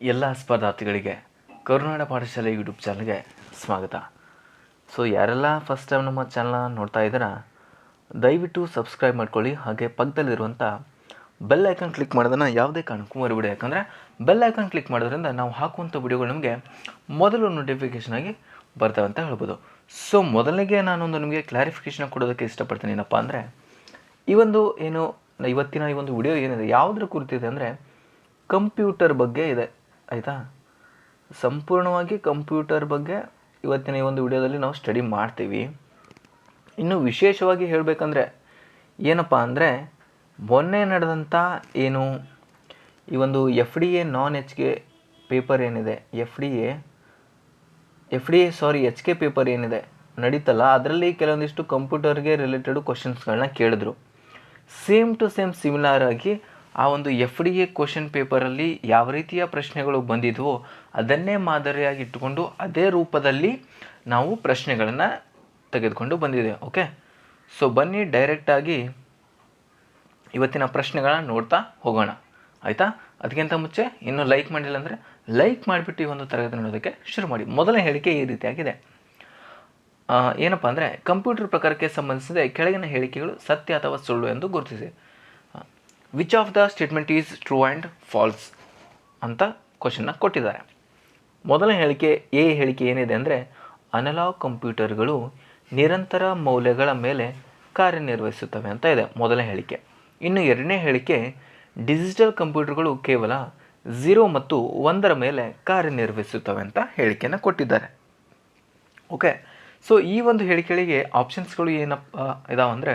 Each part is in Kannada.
ಎಲ್ಲ ಸ್ಪರ್ಧಾರ್ಥಿಗಳಿಗೆ ಕರುನಾಡ ಪಾಠಶಾಲೆ ಯೂಟ್ಯೂಬ್ ಚಾನಲ್ಗೆ ಸ್ವಾಗತ. ಸೊ ಯಾರೆಲ್ಲ ಫಸ್ಟ್ ಟೈಮ್ ನಮ್ಮ ಚಾನಲ್ನ ನೋಡ್ತಾ ಇದ್ದೀರಾ, ದಯವಿಟ್ಟು ಸಬ್ಸ್ಕ್ರೈಬ್ ಮಾಡ್ಕೊಳ್ಳಿ. ಹಾಗೆ ಪಕ್ಕದಲ್ಲಿರುವಂಥ ಬೆಲ್ ಐಕಾನ್ ಕ್ಲಿಕ್ ಮಾಡೋದನ್ನು ಯಾವುದೇ ಕಾರಣಕ್ಕೂ ಮರಿಬಿಡಿ. ಯಾಕಂದರೆ ಬೆಲ್ ಐಕಾನ್ ಕ್ಲಿಕ್ ಮಾಡೋದ್ರಿಂದ ನಾವು ಹಾಕುವಂಥ ವಿಡಿಯೋಗಳು ನಮಗೆ ಮೊದಲು ನೋಟಿಫಿಕೇಷನ್ ಆಗಿ ಬರ್ತವೆ ಅಂತ ಹೇಳ್ಬೋದು. ಸೊ ಮೊದಲಿಗೆ ನಾನೊಂದು ನಿಮಗೆ ಕ್ಲಾರಿಫಿಕೇಷನ್ ಕೊಡೋದಕ್ಕೆ ಇಷ್ಟಪಡ್ತೀನಿ. ಏನಪ್ಪ ಅಂದರೆ, ಈ ಒಂದು ಏನು, ಇವತ್ತಿನ ಈ ಒಂದು ವಿಡಿಯೋ ಏನಿದೆ, ಯಾವುದ್ರ ಕುರಿತಿದೆ ಅಂದರೆ ಕಂಪ್ಯೂಟರ್ ಬಗ್ಗೆ ಇದೆ. ಆಯಿತಾ? ಸಂಪೂರ್ಣವಾಗಿ ಕಂಪ್ಯೂಟರ್ ಬಗ್ಗೆ ಇವತ್ತಿನ ಈ ಒಂದು ವಿಡಿಯೋದಲ್ಲಿ ನಾವು ಸ್ಟಡಿ ಮಾಡ್ತೀವಿ. ಇನ್ನು ವಿಶೇಷವಾಗಿ ಹೇಳಬೇಕಂದ್ರೆ ಏನಪ್ಪ ಅಂದರೆ ಮೊನ್ನೆ ನಡೆದಂಥ ಏನು ಈ ಒಂದು F D A non H K paper ಏನಿದೆ F D A F D A sorry H K paper ಏನಿದೆ ನಡೀತಲ್ಲ, ಅದರಲ್ಲಿ ಕೆಲವೊಂದಿಷ್ಟು ಕಂಪ್ಯೂಟರ್ಗೆ ರಿಲೇಟೆಡ್ ಕ್ವಶನ್ಸ್ಗಳನ್ನ ಕೇಳಿದ್ರು. ಸೇಮ್ ಟು ಸೇಮ್ ಸಿಮಿಲಾರ್ ಆಗಿ ಆ ಒಂದು ಎಫ್ ಡಿ ಎ ಕ್ವಶನ್ ಪೇಪರಲ್ಲಿ ಯಾವ ರೀತಿಯ ಪ್ರಶ್ನೆಗಳು ಬಂದಿದ್ವೋ ಅದನ್ನೇ ಮಾದರಿಯಾಗಿ ಇಟ್ಟುಕೊಂಡು ಅದೇ ರೂಪದಲ್ಲಿ ನಾವು ಪ್ರಶ್ನೆಗಳನ್ನು ತೆಗೆದುಕೊಂಡು ಬಂದಿದ್ದೇವೆ ಓಕೆ ಸೊ ಬನ್ನಿ ಡೈರೆಕ್ಟಾಗಿ ಇವತ್ತಿನ ಪ್ರಶ್ನೆಗಳನ್ನ ನೋಡ್ತಾ ಹೋಗೋಣ. ಆಯಿತಾ? ಅದಕ್ಕಿಂತ ಮುಂಚೆ ಇನ್ನೂ ಲೈಕ್ ಮಾಡಿಲ್ಲ ಅಂದರೆ ಲೈಕ್ ಮಾಡಿಬಿಟ್ಟು ಈ ಒಂದು ತರಗತಿ ನೋಡೋದಕ್ಕೆ ಶುರು ಮಾಡಿ. ಮೊದಲನೇ ಹೇಳಿಕೆ ಈ ರೀತಿಯಾಗಿದೆ. ಏನಪ್ಪ ಅಂದರೆ ಕಂಪ್ಯೂಟರ್ ಪ್ರಕಾರಕ್ಕೆ ಸಂಬಂಧಿಸಿದ ಕೆಳಗಿನ ಹೇಳಿಕೆಗಳು ಸತ್ಯ ಅಥವಾ ಸುಳ್ಳು ಎಂದು ಗುರುತಿಸಿ. Which of the statement is true and false ಅಂತ ಕ್ವಶನ್ನ ಕೊಟ್ಟಿದ್ದಾರೆ. ಮೊದಲ ಹೇಳಿಕೆ, ಎ ಹೇಳಿಕೆ ಏನಿದೆ ಅಂದರೆ ಅನಲಾಗ್ ಕಂಪ್ಯೂಟರ್ಗಳು ನಿರಂತರ ಮೌಲ್ಯಗಳ ಮೇಲೆ ಕಾರ್ಯನಿರ್ವಹಿಸುತ್ತವೆ ಅಂತ ಇದೆ ಮೊದಲ ಹೇಳಿಕೆ. ಇನ್ನು ಎರಡನೇ ಹೇಳಿಕೆ ಡಿಜಿಟಲ್ ಕಂಪ್ಯೂಟರ್ಗಳು ಕೇವಲ ಝೀರೋ ಮತ್ತು ಒಂದರ ಮೇಲೆ ಕಾರ್ಯನಿರ್ವಹಿಸುತ್ತವೆ ಅಂತ ಹೇಳಿಕೆಯನ್ನು ಕೊಟ್ಟಿದ್ದಾರೆ. ಓಕೆ ಸೊ ಈ ಒಂದು ಹೇಳಿಕೆಗಳಿಗೆ ಆಪ್ಷನ್ಸ್ಗಳು ಏನಪ್ಪ, ಇದಾವಂದರೆ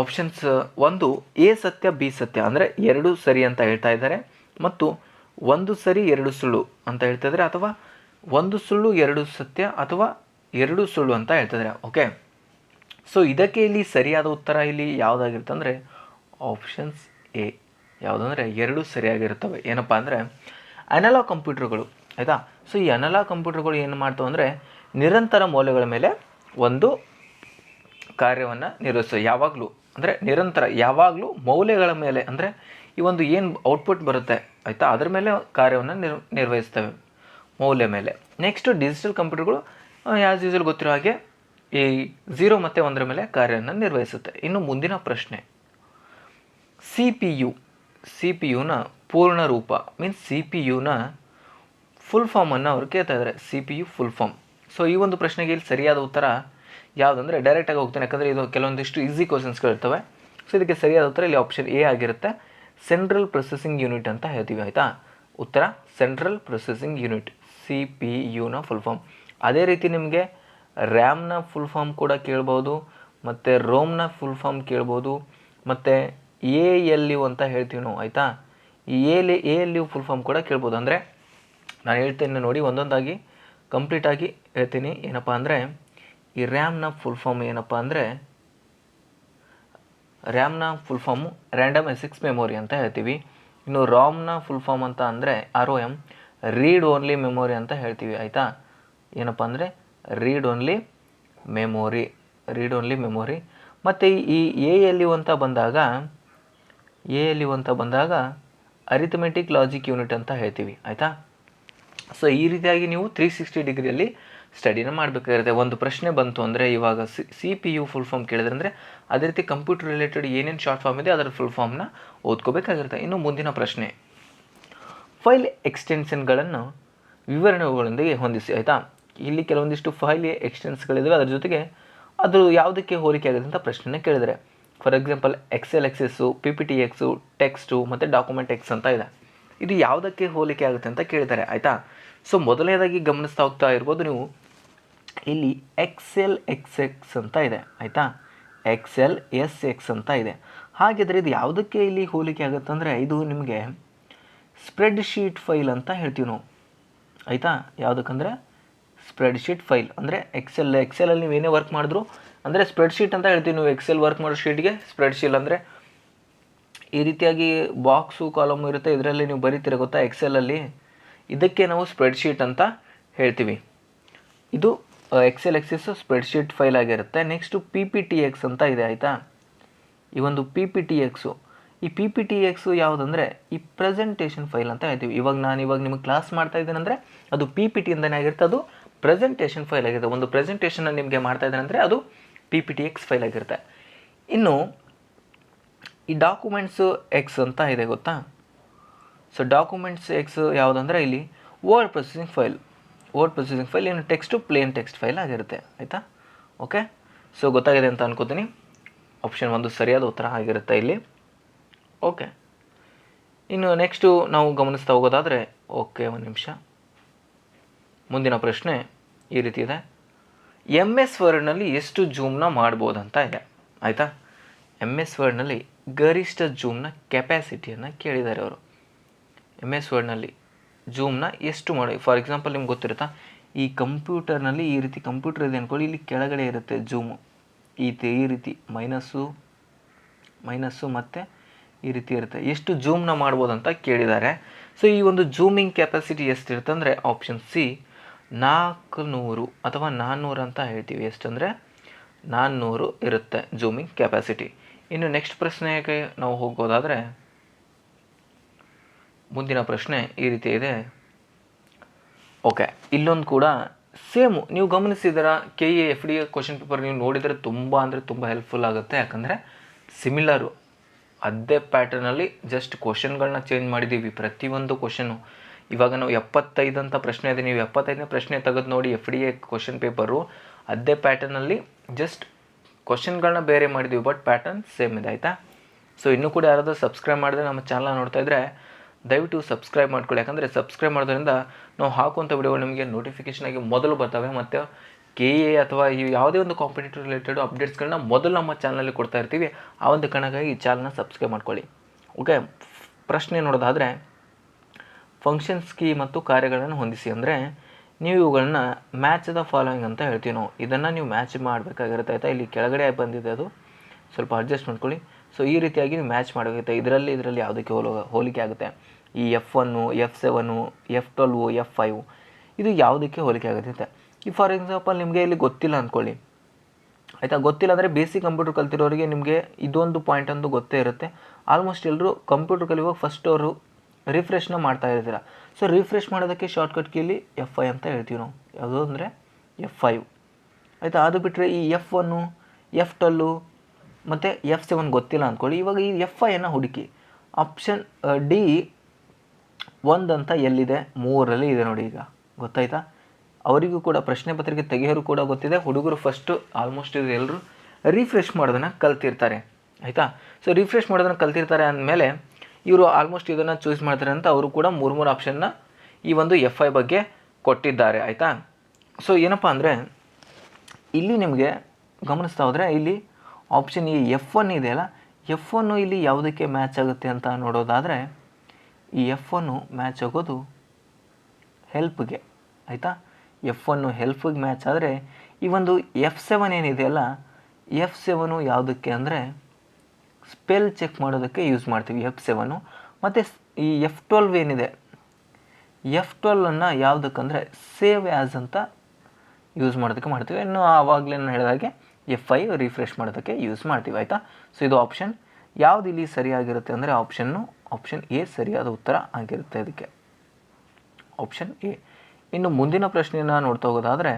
ಆಪ್ಷನ್ಸ್ ಒಂದು ಎ ಸತ್ಯ ಬಿ ಸತ್ಯ, ಅಂದರೆ ಎರಡು ಸರಿ ಅಂತ ಹೇಳ್ತಾ ಇದ್ದಾರೆ. ಮತ್ತು ಒಂದು ಸರಿ, ಎರಡು ಸುಳ್ಳು ಅಂತ ಹೇಳ್ತಾ ಇದ್ದಾರೆ. ಅಥವಾ ಒಂದು ಸುಳ್ಳು, ಎರಡು ಸತ್ಯ, ಅಥವಾ ಎರಡು ಸುಳ್ಳು ಅಂತ ಹೇಳ್ತಾ ಇದ್ದಾರೆ. ಓಕೆ ಸೊ ಇದಕ್ಕೆ ಇಲ್ಲಿ ಸರಿಯಾದ ಉತ್ತರ ಇಲ್ಲಿ ಯಾವುದಾಗಿರುತ್ತೆ ಅಂದರೆ ಆಪ್ಷನ್ಸ್ ಎ ಯಾವುದಂದರೆ ಎರಡು ಸರಿಯಾಗಿರುತ್ತವೆ. ಏನಪ್ಪ ಅಂದರೆ ಅನಲಾಗ್ ಕಂಪ್ಯೂಟರ್ಗಳು ಆಯಿತಾ? ಸೊ ಈ ಅನಲಾಗ್ ಕಂಪ್ಯೂಟರ್ಗಳು ಏನು ಮಾಡ್ತವೆ ಅಂದರೆ ನಿರಂತರ ಮೌಲ್ಯಗಳ ಮೇಲೆ ಒಂದು ಕಾರ್ಯವನ್ನು ನಿರ್ವಹಿಸ್ತವೆ. ಯಾವಾಗಲೂ ಅಂದರೆ ನಿರಂತರ, ಯಾವಾಗಲೂ ಮೌಲ್ಯಗಳ ಮೇಲೆ, ಅಂದರೆ ಈ ಒಂದು ಏನು ಔಟ್ಪುಟ್ ಬರುತ್ತೆ, ಆಯಿತಾ? ಅದರ ಮೇಲೆ ಕಾರ್ಯವನ್ನು ನಿರ್, ನಿರ್ವಹಿಸ್ತವೆ ಮೌಲ್ಯ ಮೇಲೆ. ನೆಕ್ಸ್ಟು ಡಿಜಿಟಲ್ ಕಂಪ್ಯೂಟರ್ಗಳು ಆ್ಯಸ್ ಯೂಸಲ್ ಗೊತ್ತಿರೋ ಹಾಗೆ ಈ ಝೀರೋ ಮತ್ತು ಒಂದರ ಮೇಲೆ ಕಾರ್ಯವನ್ನು ನಿರ್ವಹಿಸುತ್ತೆ. ಇನ್ನು ಮುಂದಿನ ಪ್ರಶ್ನೆ. C P U C P ಯುನ ಪೂರ್ಣ ರೂಪ ಮೀನ್ಸ್ ಸಿ ಪಿ ಯುನ ಫುಲ್ ಫಾರ್ಮನ್ನು ಅವರು ಕೇಳ್ತಾ ಇದ್ದಾರೆ C P U full form so ಈ ಒಂದು ಪ್ರಶ್ನೆಗೆ ಇಲ್ಲಿ ಸರಿಯಾದ ಉತ್ತರ ಯಾವುದಂದರೆ ಡೈರೆಕ್ಟಾಗಿ ಹೋಗ್ತಾನೆ. ಯಾಕಂದರೆ ಇದು ಕೆಲವೊಂದಿಷ್ಟು ಈಸಿ ಕ್ವಶನ್ಸ್ಗಳಿರ್ತವೆ ಸೊ ಇದಕ್ಕೆ ಸರಿಯಾದ ಉತ್ತರ ಇಲ್ಲಿ ಆಪ್ಷನ್ ಎ ಆಗಿರುತ್ತೆ. ಸೆಂಟ್ರಲ್ ಪ್ರೊಸೆಸಿಂಗ್ ಯೂನಿಟ್ ಅಂತ ಹೇಳ್ತೀವಿ, ಆಯಿತಾ? ಉತ್ತರ central processing unit C P ಯುನ full form ಅದೇ ರೀತಿ ನಿಮಗೆ ರ್ಯಾಮ್ನ ಫುಲ್ ಫಾರ್ಮ್ ಕೂಡ ಕೇಳ್ಬೋದು, ಮತ್ತು ರೋಮ್ನ ಫುಲ್ ಫಾರ್ಮ್ ಕೇಳ್ಬೋದು, ಮತ್ತು ಎ ಎಲ್ ಯು ಅಂತ ಹೇಳ್ತೀವಿ ನಾವು, ಆಯಿತಾ? ಈ A A L U full form ಕೂಡ ಕೇಳ್ಬೋದು. ಅಂದರೆ ನಾನು ಹೇಳ್ತೇನೆ ನೋಡಿ, ಒಂದೊಂದಾಗಿ ಕಂಪ್ಲೀಟಾಗಿ ಹೇಳ್ತೀನಿ. ಏನಪ್ಪ ಅಂದರೆ ಈ ರ್ಯಾಮ್ನ ಫುಲ್ ಫಾರ್ಮ್ ಏನಪ್ಪ ಅಂದರೆ, ರ್ಯಾಮ್ನ full form random access memory ಅಂತ ಹೇಳ್ತೀವಿ. ಇನ್ನು ರಾಮ್ನ ಫುಲ್ ಫಾರ್ಮ್ ಅಂತ ಅಂದರೆ R O M read only memory ಅಂತ ಹೇಳ್ತೀವಿ, ಆಯಿತಾ? ಏನಪ್ಪ ಅಂದರೆ read only memory read only memory ಮತ್ತು ಈ ಎ ಎಲ್ ಯು ಅಂತ ಬಂದಾಗ ಎ ಎಲ್ ಯು ಅಂತ ಬಂದಾಗ ಅರಿಥಮೆಟಿಕ್ ಲಾಜಿಕ್ ಯೂನಿಟ್ ಅಂತ ಹೇಳ್ತೀವಿ, ಆಯಿತಾ? ಸೊ ಈ ರೀತಿಯಾಗಿ ನೀವು ತ್ರೀ ಸಿಕ್ಸ್ಟಿ ಡಿಗ್ರಿಯಲ್ಲಿ ಸ್ಟಡಿನ ಮಾಡಬೇಕಾಗಿರುತ್ತೆ. ಒಂದು ಪ್ರಶ್ನೆ ಬಂತು ಅಂದರೆ ಇವಾಗ C C P U full form ಕೇಳಿದ್ರೆ ಅಂದರೆ ಅದೇ ರೀತಿ ಕಂಪ್ಯೂಟರ್ ರಿಲೇಟೆಡ್ ಏನೇನು ಶಾರ್ಟ್ ಫಾರ್ಮ್ ಇದೆ ಅದರ ಫುಲ್ ಫಾರ್ಮ್ನ ಓದ್ಕೋಬೇಕಾಗಿರುತ್ತೆ. ಇನ್ನು ಮುಂದಿನ ಪ್ರಶ್ನೆ. ಫೈಲ್ ಎಕ್ಸ್ಟೆನ್ಷನ್ಗಳನ್ನು ವಿವರಣೆಗಳೊಂದಿಗೆ ಹೊಂದಿಸಿ, ಆಯಿತಾ? ಇಲ್ಲಿ ಕೆಲವೊಂದಿಷ್ಟು ಫೈಲ್ ಎಕ್ಸ್ಟೆನ್ಸ್ಗಳಿದ್ದಾವೆ ಅದರ ಜೊತೆಗೆ ಅದು ಯಾವುದಕ್ಕೆ ಹೋಲಿಕೆ ಆಗುತ್ತೆ ಅಂತ ಪ್ರಶ್ನೆನ ಕೇಳಿದರೆ. For example excel X S P P T X text ಮತ್ತು ಡಾಕ್ಯುಮೆಂಟ್ ಎಕ್ಸ್ ಅಂತ ಇದೆ. ಇದು ಯಾವುದಕ್ಕೆ ಹೋಲಿಕೆ ಆಗುತ್ತೆ ಅಂತ ಕೇಳಿದ್ದಾರೆ ಆಯಿತಾ? ಸೊ ಮೊದಲನೇದಾಗಿ ಗಮನಿಸ್ತಾ ಹೋಗ್ತಾ ಇರ್ಬೋದು ನೀವು. ಇಲ್ಲಿ ಎಕ್ಸೆಲ್ ಎಕ್ಸ್ ಎಕ್ಸ್ ಅಂತ ಇದೆ, ಆಯಿತಾ? ಎಕ್ಸೆಲ್ ಎಸ್ ಎಕ್ಸ್ ಅಂತ ಇದೆ. ಹಾಗಿದ್ರೆ ಇದು ಯಾವುದಕ್ಕೆ ಇಲ್ಲಿ ಹೋಲಿಕೆ ಆಗುತ್ತೆ ಅಂದರೆ ಇದು ನಿಮಗೆ ಸ್ಪ್ರೆಡ್ ಶೀಟ್ ಫೈಲ್ ಅಂತ ಹೇಳ್ತೀವಿ ನಾವು, ಆಯಿತಾ? ಯಾವುದಕ್ಕಂದರೆ ಸ್ಪ್ರೆಡ್ ಶೀಟ್ ಫೈಲ್ ಅಂದರೆ ಎಕ್ಸೆಲ್ ಎಕ್ಸೆಲಲ್ಲಿ ನೀವು ಏನೇ ವರ್ಕ್ ಮಾಡಿದ್ರು, ಅಂದರೆ ಸ್ಪ್ರೆಡ್ ಶೀಟ್ ಅಂತ ಹೇಳ್ತೀವಿ ನೀವು ಎಕ್ಸೆಲ್ ವರ್ಕ್ ಮಾಡೋ ಶೀಟ್ಗೆ ಸ್ಪ್ರೆಡ್ ಶೀಟ್ ಅಂದರೆ ಈ ರೀತಿಯಾಗಿ ಬಾಕ್ಸು ಕಾಲಮ್ ಇರುತ್ತೆ, ಇದರಲ್ಲಿ ನೀವು ಬರೀತೀರ ಗೊತ್ತಾ? ಎಕ್ಸೆಲಲ್ಲಿ ಇದಕ್ಕೆ ನಾವು ಸ್ಪ್ರೆಡ್ ಶೀಟ್ ಅಂತ ಹೇಳ್ತೀವಿ. ಇದು excel X S spreadsheet file ಆಗಿರುತ್ತೆ. Next P P T X ಅಂತ ಇದೆ, ಆಯಿತಾ? ಈ ಒಂದು ಪಿ ಪಿ ಟಿ ಎಕ್ಸು ಈ ಪಿ ಪಿ ಟಿ ಎಕ್ಸು ಯಾವುದಂದರೆ, ಈ ಪ್ರೆಸೆಂಟೇಷನ್ ಫೈಲ್ ಅಂತ ಹೇಳ್ತೀವಿ. ಇವಾಗ ನಾನು ಇವಾಗ ನಿಮಗೆ ಕ್ಲಾಸ್ ಮಾಡ್ತಾ ಇದ್ದೇನೆ ಅಂದರೆ, ಅದು ಪಿ ಪಿ ಟಿ ಇಂದನೇ ಆಗಿರುತ್ತೆ. ಅದು ಪ್ರೆಸೆಂಟೇಷನ್ ಫೈಲ್ ಆಗಿರುತ್ತೆ. ಒಂದು ಪ್ರೆಸೆಂಟೇಷನ್ ನಿಮಗೆ ಮಾಡ್ತಾ ಇದ್ದೇನೆ ಅಂದರೆ, ಅದು P P T X file ಆಗಿರುತ್ತೆ. ಇನ್ನು, ಈ ಡಾಕ್ಯುಮೆಂಟ್ಸು ಎಕ್ಸ್ ಅಂತ ಇದೆ, ಗೊತ್ತಾ? ಸೊ ಡಾಕ್ಯುಮೆಂಟ್ಸ್ ಎಕ್ಸ್ ಯಾವುದಂದ್ರೆ ಇಲ್ಲಿ word processing file word processing file ಇನ್ನು ಟೆಕ್ಸ್ಟು ಪ್ಲೇನ್ ಟೆಕ್ಸ್ಟ್ ಫೈಲ್ ಆಗಿರುತ್ತೆ. ಆಯಿತಾ? ಓಕೆ ಸೊ ಗೊತ್ತಾಗಿದೆ ಅಂತ ಅನ್ಕೋತೀನಿ. ಆಪ್ಷನ್ ಒಂದು ಸರಿಯಾದ ಉತ್ತರ ಆಗಿರುತ್ತೆ ಇಲ್ಲಿ. ಓಕೆ ಇನ್ನು ನೆಕ್ಸ್ಟು ನಾವು ಗಮನಿಸ್ತಾ ಹೋಗೋದಾದರೆ ಓಕೆ ಒಂದು ನಿಮಿಷ. ಮುಂದಿನ ಪ್ರಶ್ನೆ ಈ ರೀತಿ ಇದೆ. ಎಂ ಎಸ್ ವರ್ಡ್ನಲ್ಲಿ ಎಷ್ಟು ಜೂಮ್ನ ಮಾಡ್ಬೋದು ಅಂತ ಇದೆ. ಆಯಿತಾ? ಎಂ ಎಸ್ ವರ್ಡ್ನಲ್ಲಿ ಗರಿಷ್ಠ ಜೂಮ್ನ ಕೆಪ್ಯಾಸಿಟಿಯನ್ನು ಕೇಳಿದ್ದಾರೆ ಅವರು. ಎಂ ಎಸ್ ವರ್ಡ್ನಲ್ಲಿ ಜೂಮ್ನ ಎಷ್ಟು ಮಾಡಿ ಫಾರ್ ಎಕ್ಸಾಂಪಲ್ ನಿಮ್ಗೆ ಗೊತ್ತಿರುತ್ತಾ, ಈ ಕಂಪ್ಯೂಟರ್ನಲ್ಲಿ ಈ ರೀತಿ ಕಂಪ್ಯೂಟರ್ ಇದೆ ಅಂದ್ಕೊಳ್ಳಿ ಇಲ್ಲಿ ಕೆಳಗಡೆ ಇರುತ್ತೆ ಜೂಮು. ಈ ಈ ರೀತಿ ಮೈನಸ್ಸು ಮೈನಸ್ಸು ಮತ್ತು ಈ ರೀತಿ ಇರುತ್ತೆ. ಎಷ್ಟು ಜೂಮ್ನ ಮಾಡ್ಬೋದು ಅಂತ ಕೇಳಿದ್ದಾರೆ. ಸೊ ಈ ಒಂದು ಜೂಮಿಂಗ್ ಕೆಪಾಸಿಟಿ ಎಷ್ಟಿರುತ್ತೆ ಅಂದರೆ ಆಪ್ಷನ್ ಸಿ ನಾಲ್ಕುನೂರು ಅಥವಾ ನಾನ್ನೂರು ಅಂತ ಹೇಳ್ತೀವಿ. ಎಷ್ಟಂದರೆ ನಾನ್ನೂರು ಇರುತ್ತೆ ಜೂಮಿಂಗ್ ಕೆಪಾಸಿಟಿ ಇನ್ನು ನೆಕ್ಸ್ಟ್ ಪ್ರಶ್ನೆಗೆ ನಾವು ಹೋಗೋದಾದರೆ ಮುಂದಿನ ಪ್ರಶ್ನೆ ಈ ರೀತಿ ಇದೆ. ಓಕೆ, ಇಲ್ಲೊಂದು ಕೂಡ ಸೇಮು. ನೀವು ಗಮನಿಸಿದರ K A F D question paper ನೀವು ನೋಡಿದರೆ ತುಂಬ ಅಂದರೆ ತುಂಬ ಹೆಲ್ಪ್ಫುಲ್ ಆಗುತ್ತೆ. ಯಾಕಂದರೆ ಸಿಮಿಲರು ಅದೇ ಪ್ಯಾಟರ್ನಲ್ಲಿ ಜಸ್ಟ್ ಕ್ವಶನ್ಗಳನ್ನ ಚೇಂಜ್ ಮಾಡಿದ್ದೀವಿ ಪ್ರತಿಯೊಂದು ಕ್ವಶನು ಇವಾಗ ನಾವು ಎಪ್ಪತ್ತೈದು ಅಂತ ಪ್ರಶ್ನೆ ಇದೆ. ನೀವು ಎಪ್ಪತ್ತೈದನೇ ಪ್ರಶ್ನೆ ತೆಗೆದು ನೋಡಿ F D A question paper ಅದೇ ಪ್ಯಾಟರ್ನಲ್ಲಿ ಜಸ್ಟ್ ಕ್ವಶನ್ಗಳನ್ನ ಬೇರೆ ಮಾಡಿದ್ದೀವಿ ಬಟ್ ಪ್ಯಾಟರ್ನ್ ಸೇಮ್ ಇದೆ, ಆಯಿತಾ? ಸೊ ಇನ್ನೂ ಕೂಡ ಯಾರಾದರೂ ಸಬ್ಸ್ಕ್ರೈಬ್ ಮಾಡಿದ್ರೆ ನಮ್ಮ ಚಾನಲ್ ನೋಡ್ತಾ ಇದ್ದರೆ ದಯವಿಟ್ಟು ಸಬ್ಸ್ಕ್ರೈಬ್ ಮಾಡ್ಕೊಳ್ಳಿ. ಯಾಕಂದರೆ ಸಬ್ಸ್ಕ್ರೈಬ್ ಮಾಡೋದ್ರಿಂದ ನಾವು ಹಾಕುವಂಥ ವಿಡಿಯೋಗಳು ನಿಮಗೆ ನೋಟಿಫಿಕೇಷನ್ ಆಗಿ ಮೊದಲು ಬರ್ತವೆ. ಮತ್ತು ಕೆ ಎ ಅಥವಾ ಈ ಯಾವುದೇ ಒಂದು ಕಾಂಪಿಟೇಟಿವ್ ರಿಲೇಟೆಡ್ ಅಪ್ಡೇಟ್ಸ್ಗಳನ್ನ ಮೊದಲು ನಮ್ಮ ಚಾನಲಲ್ಲಿ ಕೊಡ್ತಾ ಇರ್ತೀವಿ. ಆ ಒಂದು ಕಾರಣಕ್ಕಾಗಿ ಈ ಚಾನಲ್ನ ಸಬ್ಸ್ಕ್ರೈಬ್ ಮಾಡ್ಕೊಳ್ಳಿ. ಓಕೆ ಪ್ರಶ್ನೆ ನೋಡೋದಾದರೆ ಫಂಕ್ಷನ್ ಕೀ ಮತ್ತು ಕಾರ್ಯಗಳನ್ನು ಹೊಂದಿಸಿ ಅಂದರೆ ನೀವು ಇವುಗಳನ್ನ ಮ್ಯಾಚ್ ದ ಫಾಲೋಯಿಂಗ್ ಅಂತ ಹೇಳ್ತೀವಿ ನಾವು. ಇದನ್ನು ನೀವು ಮ್ಯಾಚ್ ಮಾಡಬೇಕಾಗಿರುತ್ತೆ ಆಯಿತಾ? ಇಲ್ಲಿ ಕೆಳಗಡೆ ಬಂದಿದೆ ಅದು. ಸ್ವಲ್ಪ ಅಡ್ಜಸ್ಟ್ ಮಾಡ್ಕೊಳ್ಳಿ. ಸೊ ಈ ರೀತಿಯಾಗಿ ನೀವು ಮ್ಯಾಚ್ ಮಾಡಬೇಕಾಗುತ್ತೆ. ಇದರಲ್ಲಿ ಇದರಲ್ಲಿ ಯಾವುದಕ್ಕೆ ಹೋಲೋ ಹೋಲಿಕೆ ಆಗುತ್ತೆ. ಈ F one F seven F twelve F five ಇದು ಯಾವುದಕ್ಕೆ ಹೋಲಿಕೆ ಆಗುತ್ತೆ ಈ ಫಾರ್ ಎಕ್ಸಾಂಪಲ್ ನಿಮಗೆ ಇಲ್ಲಿ ಗೊತ್ತಿಲ್ಲ ಅಂದ್ಕೊಳ್ಳಿ ಆಯಿತಾ? ಗೊತ್ತಿಲ್ಲ ಅಂದರೆ ಬೇಸಿಕ್ ಕಂಪ್ಯೂಟರ್ ಕಲ್ತಿರೋರಿಗೆ ನಿಮಗೆ ಇದೊಂದು ಪಾಯಿಂಟ್ ಒಂದು ಗೊತ್ತೇ ಇರುತ್ತೆ. ಆಲ್ಮೋಸ್ಟ್ ಎಲ್ಲರೂ ಕಂಪ್ಯೂಟರ್ ಕಲಿಯುವಾಗ ಫಸ್ಟ್ ಅವರು ರಿಫ್ರೆಶ್ನ ಮಾಡ್ತಾ ಇರ್ತೀರ. ಸೊ ರಿಫ್ರೆಶ್ ಮಾಡೋದಕ್ಕೆ ಶಾರ್ಟ್ಕಟ್ ಕೀಲಿ ಎಫ್ ಐ ಅಂತ ಹೇಳ್ತೀವಿ ನಾವು. ಯಾವುದು ಅಂದರೆ ಎಫ್ ಫೈವ್ ಆಯಿತಾ? ಅದು ಬಿಟ್ಟರೆ ಈ ಎಫ್ ಒನ್ನು ಎಫ್ ಟ್ವೆಲ್ಲು ಮತ್ತು ಎಫ್ ಸೆವೆನ್ ಗೊತ್ತಿಲ್ಲ ಅಂದ್ಕೊಳ್ಳಿ ಇವಾಗ ಈ ಎಫ್ ಐನ ಹುಡುಕಿ. ಆಪ್ಷನ್ ಡಿ ಒಂದು ಅಂತ ಎಲ್ಲಿದೆ? ಮೂರರಲ್ಲಿ ಇದೆ ನೋಡಿ ಈಗ. ಗೊತ್ತಾಯ್ತಾ? ಅವರಿಗೂ ಕೂಡ ಪ್ರಶ್ನೆ ಪತ್ರಿಕೆ ತೆಗೆಯೋರು ಕೂಡ ಗೊತ್ತಿದೆ. ಹುಡುಗರು ಫಸ್ಟು ಆಲ್ಮೋಸ್ಟ್ ಇದು ಎಲ್ಲರೂ ರಿಫ್ರೆಶ್ ಮಾಡೋದನ್ನು ಕಲ್ತಿರ್ತಾರೆ. ಆಯಿತಾ? ಸೊ ರಿಫ್ರೆಶ್ ಮಾಡೋದನ್ನು ಕಲ್ತಿರ್ತಾರೆ ಅಂದಮೇಲೆ ಇವರು ಆಲ್ಮೋಸ್ಟ್ ಇದನ್ನು ಚೂಸ್ ಮಾಡ್ತಾರೆ ಅಂತ ಅವರು ಕೂಡ ಮೂರು ಮೂರು ಆಪ್ಷನ್ನ ಈ ಒಂದು ಎಫ್ ಐ ಬಗ್ಗೆ ಕೊಟ್ಟಿದ್ದಾರೆ. ಆಯಿತಾ? ಸೊ ಏನಪ್ಪ ಅಂದರೆ ಇಲ್ಲಿ ನಿಮಗೆ ಗಮನಿಸ್ತಾ ಹೋದರೆ ಇಲ್ಲಿ ಆಪ್ಷನ್ ಈ ಎಫ್ ಒನ್ ಇದೆಯಲ್ಲ ಎಫ್ ಒನ್ನು ಇಲ್ಲಿ ಯಾವುದಕ್ಕೆ ಮ್ಯಾಚ್ ಆಗುತ್ತೆ ಅಂತ ನೋಡೋದಾದರೆ ಈ ಎಫ್ ಒನ್ನು ಮ್ಯಾಚ್ ಆಗೋದು ಹೆಲ್ಪ್ಗೆ ಆಯಿತಾ? ಎಫ್ ಒನ್ನು ಹೆಲ್ಪ್ಗೆ ಮ್ಯಾಚ್ ಆದರೆ ಈ ಒಂದು ಎಫ್ ಸೆವೆನ್ ಏನಿದೆಯಲ್ಲ ಎಫ್ ಸೆವೆನು ಯಾವುದಕ್ಕೆ ಅಂದರೆ ಸ್ಪೆಲ್ ಚೆಕ್ ಮಾಡೋದಕ್ಕೆ ಯೂಸ್ ಮಾಡ್ತೀವಿ ಎಫ್ ಸೆವೆನು ಮತ್ತು ಈ ಎಫ್ ಟ್ವೆಲ್ವ್ ಏನಿದೆ ಎಫ್ ಟ್ವೆಲ್ವನ್ನು ಯಾವುದಕ್ಕಂದರೆ ಸೇವ್ ಆ್ಯಸ್ ಅಂತ ಯೂಸ್ ಮಾಡೋದಕ್ಕೆ ಮಾಡ್ತೀವಿ. ಇನ್ನು ಆವಾಗಲೇ ನಾನು ಹೇಳಿದಾಗೆ ಎಫ್ ಐ ರಿಫ್ರೆಶ್ ಮಾಡೋದಕ್ಕೆ ಯೂಸ್ ಮಾಡ್ತೀವಿ, ಆಯಿತಾ? ಸೊ ಇದು ಆಪ್ಷನ್ ಯಾವುದು ಇಲ್ಲಿ ಸರಿಯಾಗಿರುತ್ತೆ ಅಂದರೆ ಆಪ್ಷನ್ನು ಆಪ್ಷನ್ ಎ ಸರಿಯಾದ ಉತ್ತರ ಆಗಿರುತ್ತೆ ಇದಕ್ಕೆ. ಆಪ್ಷನ್ ಎ ಇನ್ನು ಮುಂದಿನ ಪ್ರಶ್ನೆಯನ್ನು ನೋಡ್ತಾ ಹೋಗೋದಾದರೆ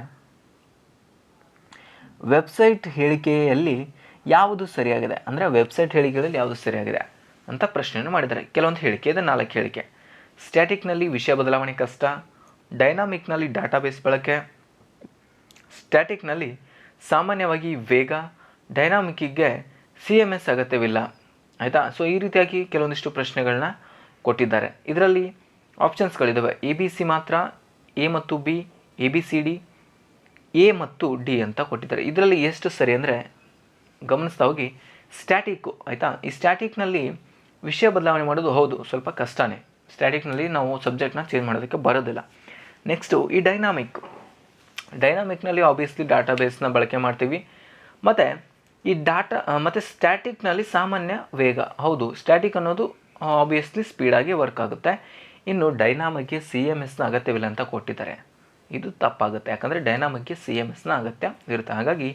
ವೆಬ್ಸೈಟ್ ಹೇಳಿಕೆಯಲ್ಲಿ ಯಾವುದು ಸರಿಯಾಗಿದೆ? ಅಂದರೆ ವೆಬ್ಸೈಟ್ ಹೇಳಿಕೆಯಲ್ಲಿ ಯಾವುದು ಸರಿಯಾಗಿದೆ ಅಂತ ಪ್ರಶ್ನೆಯನ್ನು ಮಾಡಿದ್ದಾರೆ. ಕೆಲವೊಂದು ಹೇಳಿಕೆ ಇದೆ, ನಾಲ್ಕು ಹೇಳಿಕೆ. ಸ್ಟ್ಯಾಟಿಕ್ನಲ್ಲಿ ವಿಷಯ ಬದಲಾವಣೆ ಕಷ್ಟ ಡೈನಾಮಿಕ್ನಲ್ಲಿ ಡಾಟಾಬೇಸ್ ಬಳಕೆ ಸ್ಟ್ಯಾಟಿಕ್ನಲ್ಲಿ ಸಾಮಾನ್ಯವಾಗಿ ವೇಗ ಡೈನಾಮಿಕ್ಕಿಗೆ ಸಿ ಎಂ ಎಸ್ ಅಗತ್ಯವಿಲ್ಲ. ಆಯಿತಾ? ಸೊ ಈ ರೀತಿಯಾಗಿ ಕೆಲವೊಂದಿಷ್ಟು ಪ್ರಶ್ನೆಗಳನ್ನ ಕೊಟ್ಟಿದ್ದಾರೆ. ಇದರಲ್ಲಿ ಆಪ್ಷನ್ಸ್ಗಳಿದ್ದಾವೆ ಎ ಬಿ ಸಿ ಮಾತ್ರ ಎ ಮತ್ತು B A B C D A ಮತ್ತು ಡಿ ಅಂತ ಕೊಟ್ಟಿದ್ದಾರೆ. ಇದರಲ್ಲಿ ಎಷ್ಟು ಸರಿ ಅಂದರೆ ಗಮನಿಸ್ತಾ ಹೋಗಿ ಸ್ಟ್ಯಾಟಿಕ್ಕು ಆಯಿತಾ? ಈ ಸ್ಟ್ಯಾಟಿಕ್ನಲ್ಲಿ ವಿಷಯ ಬದಲಾವಣೆ ಮಾಡೋದು ಹೌದು, ಸ್ವಲ್ಪ ಕಷ್ಟನೇ. ಸ್ಟ್ಯಾಟಿಕ್ನಲ್ಲಿ ನಾವು ಸಬ್ಜೆಕ್ಟ್ನ ಚೇಂಜ್ ಮಾಡೋದಕ್ಕೆ ಬರೋದಿಲ್ಲ. ನೆಕ್ಸ್ಟು ಈ ಡೈನಾಮಿಕ್ ಡೈನಾಮಿಕ್ನಲ್ಲಿ ಆಬ್ವಿಯಸ್ಲಿ ಡಾಟಾಬೇಸ್ನ ಬಳಕೆ ಮಾಡ್ತೀವಿ. ಮತ್ತು ಈ ಡಾಟಾ ಮತ್ತು ಸ್ಟ್ಯಾಟಿಕ್ನಲ್ಲಿ ಸಾಮಾನ್ಯ ವೇಗ. ಹೌದು ಸ್ಟ್ಯಾಟಿಕ್ ಅನ್ನೋದು ಆಬ್ವಿಯಸ್ಲಿ ಸ್ಪೀಡಾಗಿ ವರ್ಕ್ ಆಗುತ್ತೆ. ಇನ್ನು ಡೈನಾಮಿಕ್ಗೆ ಸಿ ಎಂ ಎಸ್ನ ಅಗತ್ಯವಿಲ್ಲ ಅಂತ ಕೊಟ್ಟಿದ್ದಾರೆ. ಇದು ತಪ್ಪಾಗುತ್ತೆ, ಯಾಕಂದರೆ ಡೈನಾಮಿಕ್ಗೆ ಸಿ ಎಂ ಎಸ್ನ ಅಗತ್ಯ ಇರುತ್ತೆ. ಹಾಗಾಗಿ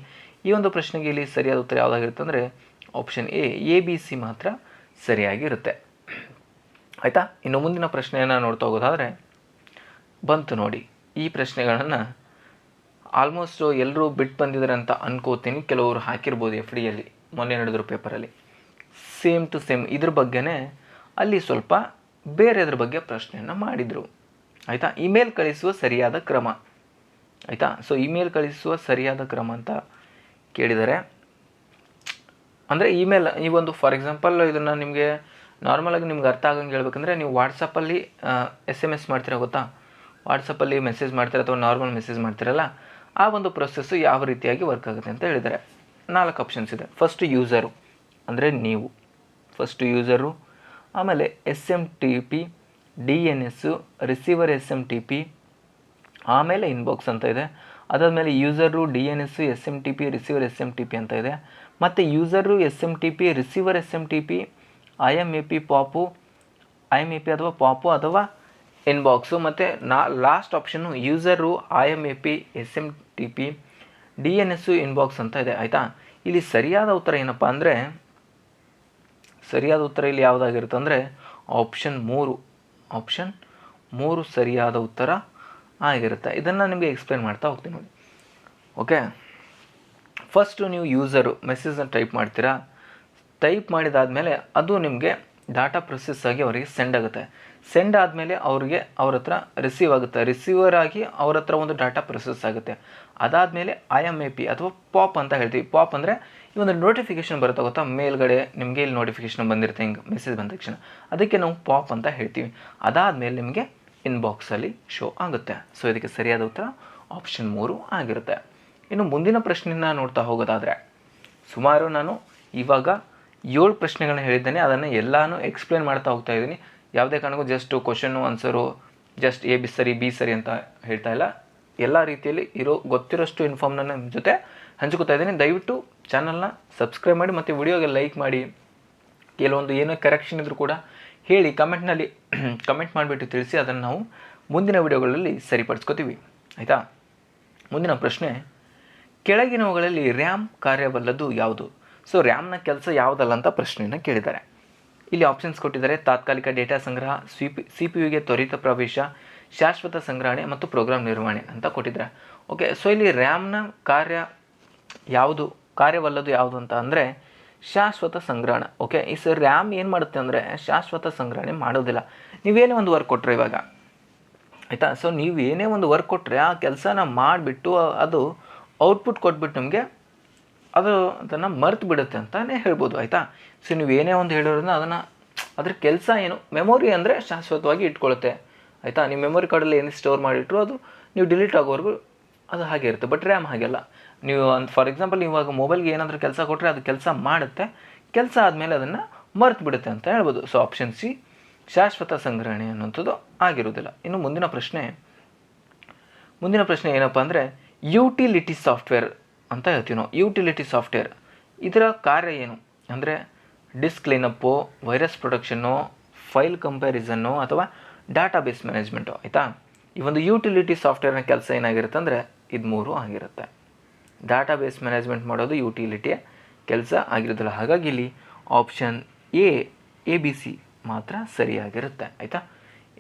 ಈ ಒಂದು ಪ್ರಶ್ನೆಗೆ ಇಲ್ಲಿ ಸರಿಯಾದ ಉತ್ತರ ಯಾವುದಾಗಿರುತ್ತೆ ಅಂದರೆ option A A B C ಮಾತ್ರ ಸರಿಯಾಗಿರುತ್ತೆ ಆಯಿತಾ? ಇನ್ನು ಮುಂದಿನ ಪ್ರಶ್ನೆಯನ್ನು ನೋಡ್ತಾ ಹೋಗೋದಾದರೆ, ಬಂತು ನೋಡಿ. ಈ ಪ್ರಶ್ನೆಗಳನ್ನು ಆಲ್ಮೋಸ್ಟ್ ಎಲ್ಲರೂ ಬಿಟ್ಟು ಬಂದಿದ್ದಾರೆ ಅಂತ ಅನ್ಕೋತೀನಿ. ಕೆಲವರು ಹಾಕಿರ್ಬೋದು ಎಫ್ ಡಿಯಲ್ಲಿ ಮೊನ್ನೆ ನಡೆದ್ರು ಪೇಪರಲ್ಲಿ. ಸೇಮ್ ಟು ಸೇಮ್ ಇದ್ರ ಬಗ್ಗೆನೇ ಅಲ್ಲಿ ಸ್ವಲ್ಪ ಬೇರೆದ್ರ ಬಗ್ಗೆ ಪ್ರಶ್ನೆಯನ್ನು ಮಾಡಿದರು. ಆಯಿತಾ? ಇಮೇಲ್ ಕಳಿಸುವ ಸರಿಯಾದ ಕ್ರಮ. ಆಯಿತಾ? ಸೊ ಇಮೇಲ್ ಕಳಿಸುವ ಸರಿಯಾದ ಕ್ರಮ ಅಂತ ಕೇಳಿದರೆ. ಅಂದರೆ ಇಮೇಲ್ ಈ ಒಂದು ಫಾರ್ ಎಕ್ಸಾಂಪಲ್ ಇದನ್ನು ನಿಮಗೆ ನಾರ್ಮಲಾಗಿ ನಿಮ್ಗೆ ಅರ್ಥ ಆಗಂಗೆ ಹೇಳ್ಬೇಕಂದ್ರೆ ನೀವು ವಾಟ್ಸಪ್ಪಲ್ಲಿ ಎಸ್ ಎಂ ಎಸ್ ಮಾಡ್ತೀರಾ ಗೊತ್ತಾ? ವಾಟ್ಸಪ್ಪಲ್ಲಿ ಮೆಸೇಜ್ ಮಾಡ್ತೀರ ಅಥವಾ ನಾರ್ಮಲ್ ಮೆಸೇಜ್ ಮಾಡ್ತೀರಲ್ಲ? ಆ ಒಂದು ಪ್ರೊಸೆಸ್ಸು ಯಾವ ರೀತಿಯಾಗಿ ವರ್ಕ್ ಆಗುತ್ತೆ ಅಂತ ಹೇಳಿದ್ದಾರೆ. ನಾಲ್ಕು ಆಪ್ಷನ್ಸ್ ಇದೆ. ಫಸ್ಟ್ ಯೂಸರು ಅಂದರೆ ನೀವು. ಫಸ್ಟ್ ಯೂಸರು ಆಮೇಲೆ S M T P D N S receiver S M T P ಆಮೇಲೆ ಇನ್ಬಾಕ್ಸ್ ಅಂತ ಇದೆ. ಅದಾದಮೇಲೆ user D N S S M T P receiver S M T P ಅಂತ ಇದೆ. ಮತ್ತು user S M T P receiver S M T P I M A P pop I M A P ಅಥವಾ ಪಾಪು ಅಥವಾ ಇನ್ಬಾಕ್ಸು ಮತ್ತು ನಾ last option user I M A P S M T P D N S inbox ಅಂತ ಇದೆ, ಆಯಿತಾ? ಇಲ್ಲಿ ಸರಿಯಾದ ಉತ್ತರ ಏನಪ್ಪ ಅಂದರೆ, ಸರಿಯಾದ ಉತ್ತರ ಇಲ್ಲಿ ಯಾವುದಾಗಿರುತ್ತೆ ಅಂದರೆ ಆಪ್ಷನ್ ಮೂರು ಆಪ್ಷನ್ ಮೂರು ಸರಿಯಾದ ಉತ್ತರ ಆಗಿರುತ್ತೆ. ಇದನ್ನು ನಿಮಗೆ ಎಕ್ಸ್ಪ್ಲೇನ್ ಮಾಡ್ತಾ ಹೋಗ್ತೀನಿ ನೋಡಿ. ಓಕೆ ಫಸ್ಟು ನೀವು ಯೂಸರು ಮೆಸೇಜನ್ನು ಟೈಪ್ ಮಾಡ್ತೀರಾ? ಟೈಪ್ ಮಾಡಿದಾದಮೇಲೆ ಅದು ನಿಮಗೆ ಡಾಟಾ ಪ್ರೊಸೆಸ್ ಆಗಿ ಅವರಿಗೆ ಸೆಂಡ್ ಆಗುತ್ತೆ. ಸೆಂಡ್ ಆದಮೇಲೆ ಅವರಿಗೆ ಅವ್ರ ಹತ್ರ ರಿಸೀವ್ ಆಗುತ್ತೆ. ರಿಸೀವರ್ ಆಗಿ ಅವ್ರ ಹತ್ರ ಒಂದು ಡಾಟಾ ಪ್ರೊಸೆಸ್ ಆಗುತ್ತೆ. ಅದಾದಮೇಲೆ ಐ ಎಂ ಎ ಪಿ ಅಥವಾ ಪಾಪ್ ಅಂತ ಹೇಳ್ತೀವಿ. ಪಾಪ್ ಅಂದರೆ ಈ ಒಂದು ನೋಟಿಫಿಕೇಶನ್ ಬರುತ್ತೆ ಗೊತ್ತಾ? ಮೇಲ್ಗಡೆ ನಿಮಗೆ ಇಲ್ಲಿ ನೋಟಿಫಿಕೇಶನ್ ಬಂದಿರುತ್ತೆ, ಹಿಂಗೆ ಮೆಸೇಜ್ ಬಂದ ತಕ್ಷಣ. ಅದಕ್ಕೆ ನಾವು ಪಾಪ್ ಅಂತ ಹೇಳ್ತೀವಿ. ಅದಾದಮೇಲೆ ನಿಮಗೆ ಇನ್ಬಾಕ್ಸಲ್ಲಿ ಶೋ ಆಗುತ್ತೆ. ಸೊ, ಇದಕ್ಕೆ ಸರಿಯಾದ ಉತ್ತರ ಆಪ್ಷನ್ ಮೂರು ಆಗಿರುತ್ತೆ. ಇನ್ನು ಮುಂದಿನ ಪ್ರಶ್ನೆನ ನೋಡ್ತಾ ಹೋಗೋದಾದರೆ, ಸುಮಾರು ನಾನು ಇವಾಗ ಏಳು ಪ್ರಶ್ನೆಗಳನ್ನ ಹೇಳಿದ್ದೇನೆ, ಅದನ್ನು ಎಲ್ಲನೂ ಎಕ್ಸ್ಪ್ಲೇನ್ ಮಾಡ್ತಾ ಹೋಗ್ತಾ ಇದ್ದೀನಿ. ಯಾವುದೇ ಕಾರಣಕ್ಕೂ just question answer just A B ಸರಿ ಬಿ ಸರಿ ಅಂತ ಹೇಳ್ತಾ ಇಲ್ಲ. ಎಲ್ಲ ರೀತಿಯಲ್ಲಿ ಇರೋ, ಗೊತ್ತಿರೋಷ್ಟು ಇನ್ಫಾರ್ಮ್ನ ನಿಮ್ಮ ಜೊತೆ ಹಂಚ್ಕೋತಾ ಇದ್ದೀನಿ. ದಯವಿಟ್ಟು ಚಾನಲ್ನ ಸಬ್ಸ್ಕ್ರೈಬ್ ಮಾಡಿ ಮತ್ತು ವಿಡಿಯೋಗೆ ಲೈಕ್ ಮಾಡಿ. ಕೆಲವೊಂದು ಏನೋ ಕರೆಕ್ಷನ್ ಇದ್ದರೂ ಕೂಡ ಹೇಳಿ ಕಮೆಂಟ್ನಲ್ಲಿ ಕಮೆಂಟ್ ಮಾಡಿಬಿಟ್ಟು ತಿಳಿಸಿ, ಅದನ್ನು ನಾವು ಮುಂದಿನ ವಿಡಿಯೋಗಳಲ್ಲಿ ಸರಿಪಡಿಸ್ಕೋತೀವಿ. ಆಯಿತಾ? ಮುಂದಿನ ಪ್ರಶ್ನೆ, ಕೆಳಗಿನವುಗಳಲ್ಲಿ ರ್ಯಾಮ್ ಕಾರ್ಯವಲ್ಲದು ಯಾವುದು? ಸೊ ರ್ಯಾಮ್ನ ಕೆಲಸ ಯಾವುದಲ್ಲ ಅಂತ ಪ್ರಶ್ನೆಯನ್ನು ಕೇಳಿದ್ದಾರೆ. ಇಲ್ಲಿ ಆಪ್ಷನ್ಸ್ ಕೊಟ್ಟಿದ್ದಾರೆ, ತಾತ್ಕಾಲಿಕ ಡೇಟಾ ಸಂಗ್ರಹ ಸಿ ಪಿ ಸಿ ಯುಗೆ ತ್ವರಿತ ಪ್ರವೇಶ, ಶಾಶ್ವತ ಸಂಗ್ರಹಣೆ ಮತ್ತು ಪ್ರೋಗ್ರಾಮ್ ನಿರ್ವಹಣೆ ಅಂತ ಕೊಟ್ಟಿದ್ದಾರೆ. ಓಕೆ ಸೊ ಇಲ್ಲಿ ರ್ಯಾಮ್ನ ಕಾರ್ಯ ಯಾವುದು ಕಾರ್ಯವಲ್ಲದು ಯಾವುದು ಅಂತ ಅಂದರೆ ಶಾಶ್ವತ ಸಂಗ್ರಹಣ. ಓಕೆ ಈ ಸರ್ ರ್ಯಾಮ್ ಏನು ಮಾಡುತ್ತೆ ಅಂದರೆ ಶಾಶ್ವತ ಸಂಗ್ರಹಣೆ ಮಾಡೋದಿಲ್ಲ. ನೀವೇನೇ ಒಂದು ವರ್ಕ್ ಕೊಟ್ಟರೆ ಇವಾಗ, ಆಯಿತಾ? ಸೊ ನೀವು ಏನೇ ಒಂದು ವರ್ಕ್ ಕೊಟ್ಟರೆ ಆ ಕೆಲಸನ ಮಾಡಿಬಿಟ್ಟು ಅದು ಔಟ್ಪುಟ್ ಕೊಟ್ಬಿಟ್ಟು ನಿಮಗೆ ಅದು ಅದನ್ನು ಮರ್ತು ಬಿಡುತ್ತೆ ಅಂತಲೇ ಹೇಳ್ಬೋದು, ಆಯಿತಾ? ಸೊ ನೀವು ಏನೇ ಒಂದು ಹೇಳೋದ್ರಿಂದ ಅದನ್ನು ಅದ್ರ ಕೆಲಸ ಏನು? ಮೆಮೊರಿ ಅಂದರೆ ಶಾಶ್ವತವಾಗಿ ಇಟ್ಕೊಳ್ಳುತ್ತೆ ಆಯಿತಾ? ನೀವು ಮೆಮೊರಿ ಕಾರ್ಡಲ್ಲಿ ಏನು ಸ್ಟೋರ್ ಮಾಡಿಟ್ರು ಅದು ನೀವು ಡಿಲೀಟ್ ಆಗೋವರೆಗೂ ಅದು ಹಾಗೆ ಇರುತ್ತೆ ಬಟ್ ರ್ಯಾಮ್ ಹಾಗೆಲ್ಲ. ನೀವು ಒಂದು ಫಾರ್ ಎಕ್ಸಾಂಪಲ್ ಇವಾಗ ಮೊಬೈಲ್ಗೆ ಏನಾದರೂ ಕೆಲಸ ಕೊಟ್ಟರೆ ಅದು ಕೆಲಸ ಮಾಡುತ್ತೆ, ಕೆಲಸ ಆದಮೇಲೆ ಅದನ್ನು ಮರ್ತು ಬಿಡುತ್ತೆ ಅಂತ ಹೇಳ್ಬೋದು. ಸೊ ಆಪ್ಷನ್ ಸಿ ಶಾಶ್ವತ ಸಂಗ್ರಹಣೆ ಅನ್ನುವಂಥದ್ದು ಆಗಿರೋದಿಲ್ಲ ಇನ್ನು ಮುಂದಿನ ಪ್ರಶ್ನೆ ಮುಂದಿನ ಪ್ರಶ್ನೆ ಏನಪ್ಪ ಅಂದರೆ ಯುಟಿಲಿಟಿ ಸಾಫ್ಟ್ವೇರ್ ಅಂತ ಹೇಳ್ತೀವಿ ನಾವು. ಯುಟಿಲಿಟಿ ಸಾಫ್ಟ್ವೇರ್ ಇದರ ಕಾರ್ಯ ಏನು? ಅಂದರೆ disk cleanup virus protection file comparison ಅಥವಾ ಡಾಟಾಬೇಸ್ ಮ್ಯಾನೇಜ್ಮೆಂಟು ಆಯಿತಾ? ಈ ಒಂದು ಯುಟಿಲಿಟಿ ಸಾಫ್ಟ್ವೇರ್ನ ಕೆಲಸ ಏನಾಗಿರುತ್ತೆ ಅಂದರೆ ಇದು ಮೂರು ಆಗಿರುತ್ತೆ. ಡಾಟಾಬೇಸ್ ಮ್ಯಾನೇಜ್ಮೆಂಟ್ ಮಾಡೋದು ಯುಟಿಲಿಟಿ ಕೆಲಸ ಆಗಿರೋದಿಲ್ಲ ಹಾಗಾಗಿ ಇಲ್ಲಿ option A A B C ಮಾತ್ರ ಸರಿಯಾಗಿರುತ್ತೆ. ಆಯಿತಾ?